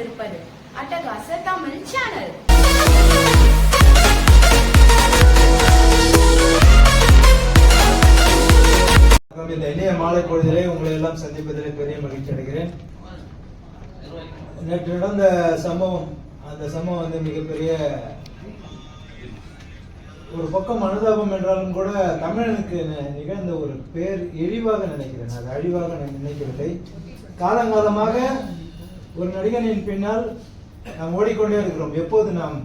கொண்டிருப்பது. அட்டகாச தமிழ் சேனல் இந்த இணைய மாலை பொழுதிலே உங்களை எல்லாம் சந்திப்பதிலே பெரிய மகிழ்ச்சி அடைகிறேன். நேற்று நடந்த சம்பவம் அந்த சம்பவம் வந்து மிகப்பெரிய ஒரு பக்கம் அனுதாபம் என்றாலும் கூட தமிழனுக்கு நிகழ்ந்த ஒரு பேர் இழிவாக நினைக்கிறேன். அது அழிவாக நான் நினைக்கவில்லை காலங்காலமாக ஒரு நடிகனின் பின்னால் நாம் ஓடிக்கொண்டே இருக்கிறோம். எப்போது நாம்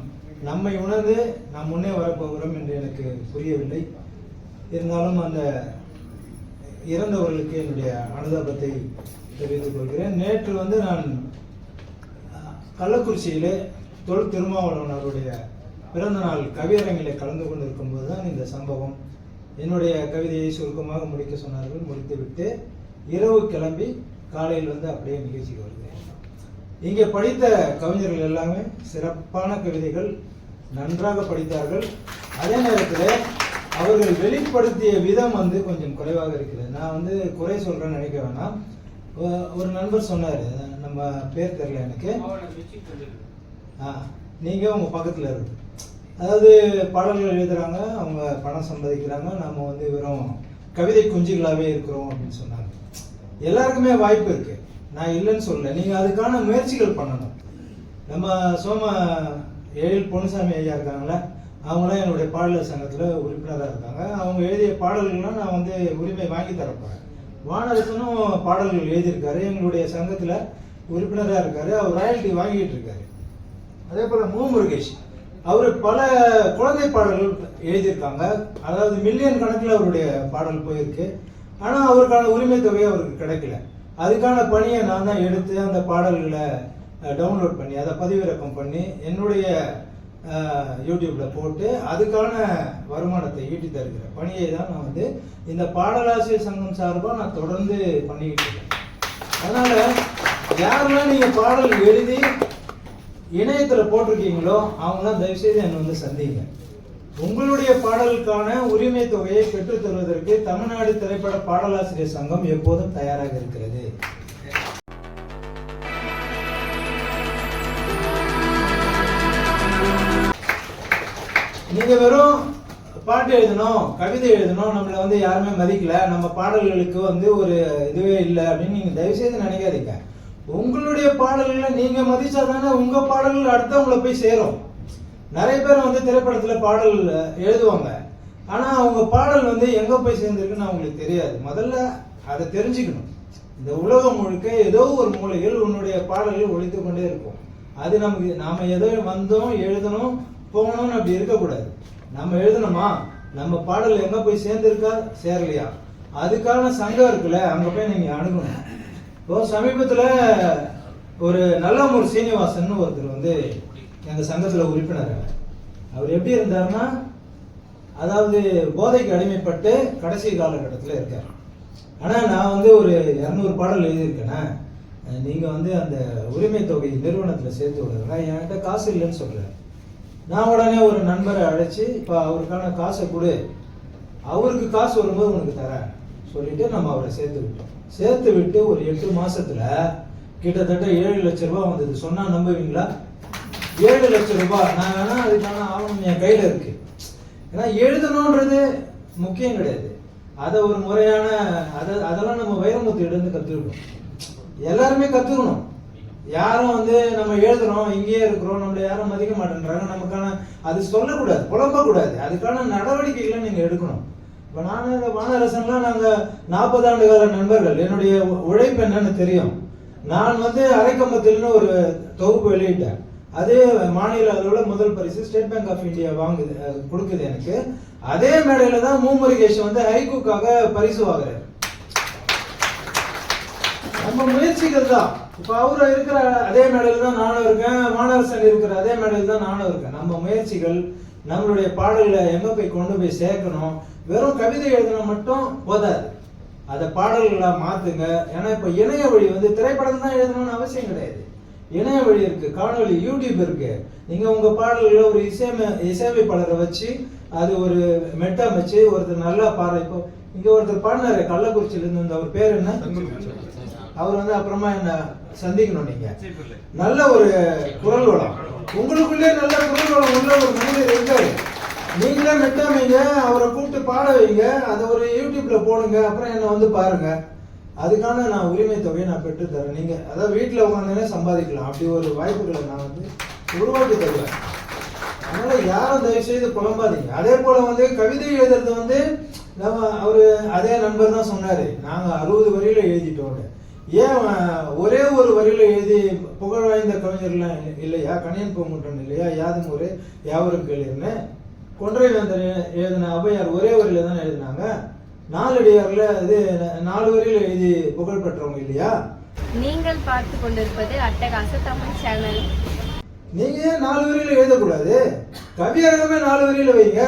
நம்மை உணர்ந்து நாம் முன்னே வரப்போகிறோம் என்று எனக்கு புரியவில்லை. இருந்தாலும் அந்த இறந்தவர்களுக்கு என்னுடைய அனுதாபத்தை தெரிவித்துக் கொள்கிறேன். நேற்று வந்து நான் கள்ளக்குறிச்சியில் கள்ளக்குறிச்சியிலே தொல் திருமாவளவன் அவருடைய பிறந்த நாள் கவியரங்கில் கலந்து கொண்டிருக்கும் போது தான் இந்த சம்பவம் என்னுடைய கவிதையை சுருக்கமாக முடிக்க சொன்னார்கள். முடித்துவிட்டு இரவு கிளம்பி காலையில் வந்து அப்படியே நிகழ்ச்சிக்கு வருகிறேன். இங்கே படித்த கவிஞர்கள் எல்லாமே சிறப்பான கவிதைகள் நன்றாக படித்தார்கள். அதே நேரத்தில் அவர்கள் வெளிப்படுத்திய விதம் வந்து கொஞ்சம் குறைவாக இருக்கிறது. நான் வந்து குறை சொல்றேன்னு நினைக்க வேணாம். ஒரு நண்பர் சொன்னார் நம்ம பேர் தெரியல எனக்கு. ஆ நீங்கள் உங்கள் பக்கத்தில் இருக்கு அதாவது பாடல்கள் எழுதுறாங்க அவங்க பணம் சம்பாதிக்கிறாங்க நம்ம வந்து வெறும் கவிதை குஞ்சுகளாகவே இருக்கிறோம் அப்படின்னு சொன்னாங்க. எல்லாருக்குமே வாய்ப்பு இருக்கு. நான் இல்லைன்னு சொல்லல. நீங்கள் அதுக்கான முயற்சிகள் பண்ணணும். நம்ம சோம எழில் பொன்னுசாமி ஐயா இருக்காங்களே அவங்களாம் என்னுடைய பாடலர் சங்கத்தில் உறுப்பினராக இருக்காங்க. அவங்க எழுதிய பாடல்கள்லாம் நான் வந்து உரிமை வாங்கி தரப்போகிறேன் வானரசனும் பாடல்கள் எழுதியிருக்காரு. எங்களுடைய சங்கத்தில் உறுப்பினராக இருக்காரு. அவர் ராயல்டி வாங்கிட்டு இருக்காரு. அதே போல் மு. முருகேஷ் அவர் பல குழந்தை பாடல்கள் எழுதியிருக்காங்க. அதாவது மில்லியன் கணக்கில் அவருடைய பாடல் போயிருக்கு. ஆனால் அவருக்கான உரிமை தொகை அவருக்கு கிடைக்கல. அதுக்கான பணியை நான் தான் எடுத்து அந்த பாடல்களை டவுன்லோட் பண்ணி அதை பதிவிறக்கம் பண்ணி என்னுடைய யூடியூப்பில் போட்டு அதுக்கான வருமானத்தை ஈட்டி தருகிற பணியை தான் நான் வந்து இந்த பாடலாசிரியர் சங்கம் சார்பாக நான் தொடர்ந்து பண்ணிக்கிட்டு இருக்கேன். அதனால் யாரெல்லாம் நீங்கள் பாடல் எழுதி இணையத்தில் போட்டிருக்கீங்களோ அவங்களாம் தயவுசெய்து என்னை வந்து சந்திங்க உங்களுடைய பாடலுக்கான உரிமை தொகையை பெற்றுத் தருவதற்கு தமிழ்நாடு திரைப்பட பாடலாசிரியர் சங்கம் எப்போதும் தயாராக இருக்கிறது. நீங்க வெறும் பாட்டு எழுதணும் கவிதை எழுதணும் நம்மளை வந்து யாருமே மதிக்கல நம்ம பாடல்களுக்கு வந்து ஒரு இதுவே இல்லை அப்படின்னு நீங்க தயவு செய்து நினைக்காதீங்க. உங்களுடைய பாடல்களை நீங்க மதிச்சாதானே உங்க பாடல்கள் அடுத்தவங்களை போய் சேரும். நிறைய பேர் வந்து திரைப்படத்தில் பாடல் எழுதுவாங்க. ஆனால் அவங்க பாடல் வந்து எங்கே போய் சேர்ந்துருக்குன்னு அவங்களுக்கு தெரியாது. முதல்ல அதை தெரிஞ்சுக்கணும். இந்த உலகம் முழுக்க ஏதோ ஒரு மூலையில் உன்னுடைய பாடல்கள் ஒழித்து கொண்டே இருக்கும். அது நமக்கு நாம் ஏதோ வந்தோம் எழுதணும் போகணும்னு அப்படி இருக்கக்கூடாது. நம்ம எழுதணுமா நம்ம பாடல் எங்கே போய் சேர்ந்துருக்கா? சேரலையா? அதுக்கான சங்கம் இருக்குல்ல அங்கே போய் நீங்கள் அணுகணும். இப்போ சமீபத்தில் ஒரு நல்லமூர் சீனிவாசன் ஒருத்தர் வந்து எங்க சங்கத்துல உறுப்பினர் அவர். எப்படி இருந்தாருன்னா அதாவது போதைக்கு அடிமைப்பட்டு கடைசி காலகட்டத்தில் இருக்கார். ஆனால் நான் வந்து ஒரு இரநூறு பாடல் எழுதியிருக்கேனே நீங்கள் வந்து அந்த உரிமை தொகை நிறுவனத்தில் சேர்த்து விடுங்க என்கிட்ட காசு இல்லைன்னு சொல்கிறார் நான் உடனே ஒரு நண்பரை அழைச்சி இப்போ அவருக்கான காசை கொடு. அவருக்கு காசு வரும்போது உனக்கு தரேன். சொல்லிட்டு நம்ம அவரை சேர்த்து விட்டோம். சேர்த்து விட்டு ஒரு எட்டு மாசத்துல கிட்டத்தட்ட ஏழு லட்ச ரூபாய் வந்தது. சொன்னா நம்புவீங்களா? ஏழு லட்சம் ரூபாய். நான் வேணா அதுக்கான ஆவணம் என் கையில இருக்கு. ஏன்னா எழுதணுன்றது முக்கியம் கிடையாது. அதை ஒரு முறையான அதை அதெல்லாம் நம்ம வைரமுத்து இருந்து கத்துக்கணும். எல்லாருமே கத்துக்கணும். யாரும் வந்து நம்ம எழுதுறோம் இங்கேயே இருக்கிறோம் நம்மள யாரும் மதிக்க மாட்டேன்றாங்க. நமக்கான அது சொல்லக்கூடாது புலம்பக்கூடாது அதுக்கான நடவடிக்கைகளை நீங்க எடுக்கணும். இப்போ நான் இந்த வானரசன்லாம் நாங்கள் நாற்பது ஆண்டு கால நண்பர்கள். என்னுடைய உழைப்பு என்னன்னு தெரியும். நான் வந்து அரைக்கம்பத்தில்னு ஒரு தொகுப்பு வெளியிட்டேன். அதே மாநில அளவில் முதல் பரிசு ஸ்டேட் பேங்க் ஆஃப் இந்தியா வாங்குது கொடுக்குது எனக்கு. அதே மேடையில தான் மூமுருகேஷ் வந்து ஹைகோக்காக பரிசு வாங்குறாரு. நம்ம முயற்சிகள் தான். இப்போ அவர் இருக்கிற அதே மேடையில் தான் நானும் இருக்கேன் மாணவரசன் இருக்கிற அதே மேடையில் தான் நானும் இருக்கேன். நம்ம முயற்சிகள் நம்மளுடைய பாடல்களை எங்க போய் கொண்டு போய் சேர்க்கணும்? வெறும் கவிதை எழுதினா மட்டும் போதாது. அதை பாடல்களாக மாற்றுங்க ஏன்னா இப்போ இணைய வழி வந்து திரைப்படம் தான் எழுதணும்னு அவசியம் கிடையாது. இணைய வழி இருக்கு காணொலி யூடியூப் இருக்கு. நீங்க உங்க பாடல்களை ஒரு இசையமை இசையமைப்பாளரை வச்சு அது ஒரு மெட்டமைச்சு ஒருத்தர் நல்லா பாட இப்போ இங்க ஒருத்தர் பாடினாரு கள்ளக்குறிச்சியில இருந்து வந்து அவர் பேர் என்ன? அவர் வந்து அப்புறமா என்ன சந்திக்கணும் நீங்க. நல்ல ஒரு குரல் வளம். உங்களுக்குள்ளே நல்ல குரல் வளம் உள்ள ஒரு மனிதர் இருக்காரு நீங்களே மெட்டாமீங்க அவரை கூப்பிட்டு பாட வைங்க அதை ஒரு யூடியூப்ல போடுங்க அப்புறம் என்ன வந்து பாருங்க. அதுக்கான நான் உரிமை தொகையை நான் பெற்று தரேன். நீங்க அதாவது வீட்டில் உட்காந்துனே சம்பாதிக்கலாம். அப்படி ஒரு வாய்ப்புகளை நான் வந்து உருவாக்கி தருவேன். அதனால யாரும் தயவு செய்து புலம்பாதீங்க. அதே போல வந்து கவிதை எழுதுறது வந்து நம்ம அவர் அதே நண்பர் தான் சொன்னாரு. நாங்க அறுபது வரியில எழுதிட்டோம் ஏன் ஒரே ஒரு வரியில எழுதி புகழ் வாய்ந்த கவிஞர்லாம் இல்ல- இல்லையா? கணியன் பூங்குன்றன் இல்லையா? யாதும் ஒரு யாவரும் கேளுன்னு கொன்றை வேந்தர் எழுதின ஔவையார் ஒரே வரியில தானே எழுதினாங்க. நாலடியார்ல இது நாலு வரியில எழுதி புகழ் பெற்றவங்க இல்லையா? நீங்கள் பார்த்து கொண்டிருப்பது அட்டகாச தமிழ் சேனல். நீங்க ஏன் நாலு வரியில எழுதக்கூடாது? கவியரங்கமே நாலு வரியில வைங்க.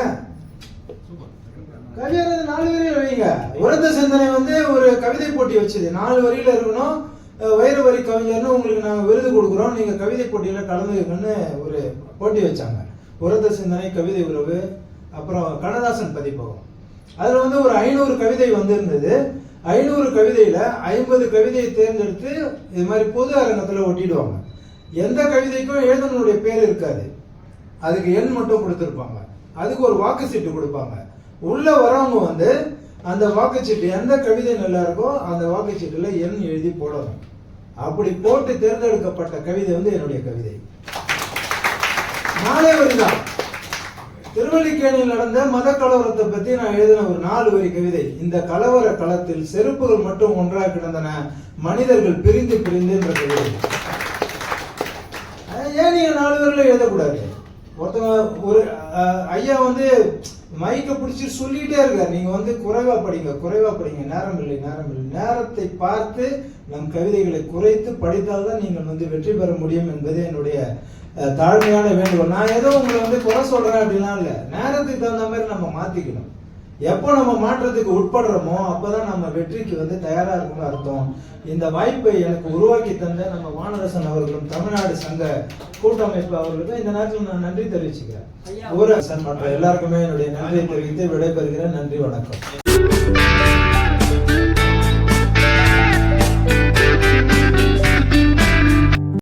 கவியரங்கம் நாலு வரியில வைங்க. உரத்த சிந்தனை வந்து ஒரு கவிதை போட்டி வச்சது. நாலு வரியில இருக்கணும் வைர வரி கவிஞர்னு உங்களுக்கு நாங்க விருது கொடுக்குறோம். நீங்க கவிதை போட்டியில கலந்துக்கணும்னு ஒரு போட்டி வச்சாங்க. உரத்த சிந்தனை கவிதை உறவு அப்புறம் கண்ணதாசன் பதிப்பகம். அதில் வந்து ஒரு ஐநூறு கவிதை வந்திருந்தது. ஐநூறு கவிதையில் ஐம்பது கவிதையை தேர்ந்தெடுத்து இது மாதிரி பொது அரங்கத்தில் ஒட்டிடுவாங்க. எந்த கவிதைக்கும் எழுதனுடைய பேர் இருக்காது. அதுக்கு எண் மட்டும் கொடுத்துருப்பாங்க. அதுக்கு ஒரு வாக்கு சீட்டு கொடுப்பாங்க. உள்ளே வரவங்க வந்து அந்த வாக்குச்சீட்டு எந்த கவிதை நல்லா இருக்கோ அந்த வாக்குச்சீட்டில் எண் எழுதி போடணும். அப்படி போட்டு தேர்ந்தெடுக்கப்பட்ட கவிதை வந்து என்னுடைய கவிதை. நாளே வரிதான் திருவல்லிக்கேணியில் நடந்த மத கலவரத்தை பத்தி நான் எழுதின ஒரு நாலு வரி கவிதை. இந்த கலவர களத்தில் செருப்புகள் மட்டும் ஒன்றாக கிடந்தன. மனிதர்கள் பிரிந்து பிரிந்து என்ற கவிதை. அஹ் ஏன் நீங்க நாலு பேர்ல எழுதக்கூடாது? ஒருத்தவங்க ஒரு அஹ், ஐயா வந்து மைக்க பிடிச்சி சொல்லிட்டே இருக்காரு. நீங்க வந்து குறைவா படிங்க குறைவா படிங்க. நேரம் இல்லை நேரம் இல்லை. நேரத்தை பார்த்து நம் கவிதைகளை குறைத்து படித்தால்தான் நீங்கள் வந்து வெற்றி பெற முடியும் என்பது என்னுடைய தாழ்மையான வேண்டுகோள். நான் ஏதோ உங்களை வந்து குறை சொல்றேன் அப்படிலாம் இல்லை. நேரத்துக்கு தகுந்த மாதிரி நம்ம மாத்திக்கணும். எப்போ நம்ம மாற்றத்துக்கு உட்படுறோமோ அப்பதான் நம்ம வெற்றிக்கு வந்து தயாரா இருக்கணும்னு அர்த்தம். இந்த வாய்ப்பை எனக்கு உருவாக்கி தந்த நம்ம வானரசன் அவர்களும் தமிழ்நாடு சங்க கூட்டமைப்பு அவர்களுக்கும் இந்த நேரத்தில் நான் நன்றி தெரிவிச்சுக்கிறேன். ஊரரசன் மற்ற எல்லாருக்குமே என்னுடைய நன்றியை தெரிவித்து விடைபெறுகிறேன். நன்றி வணக்கம்.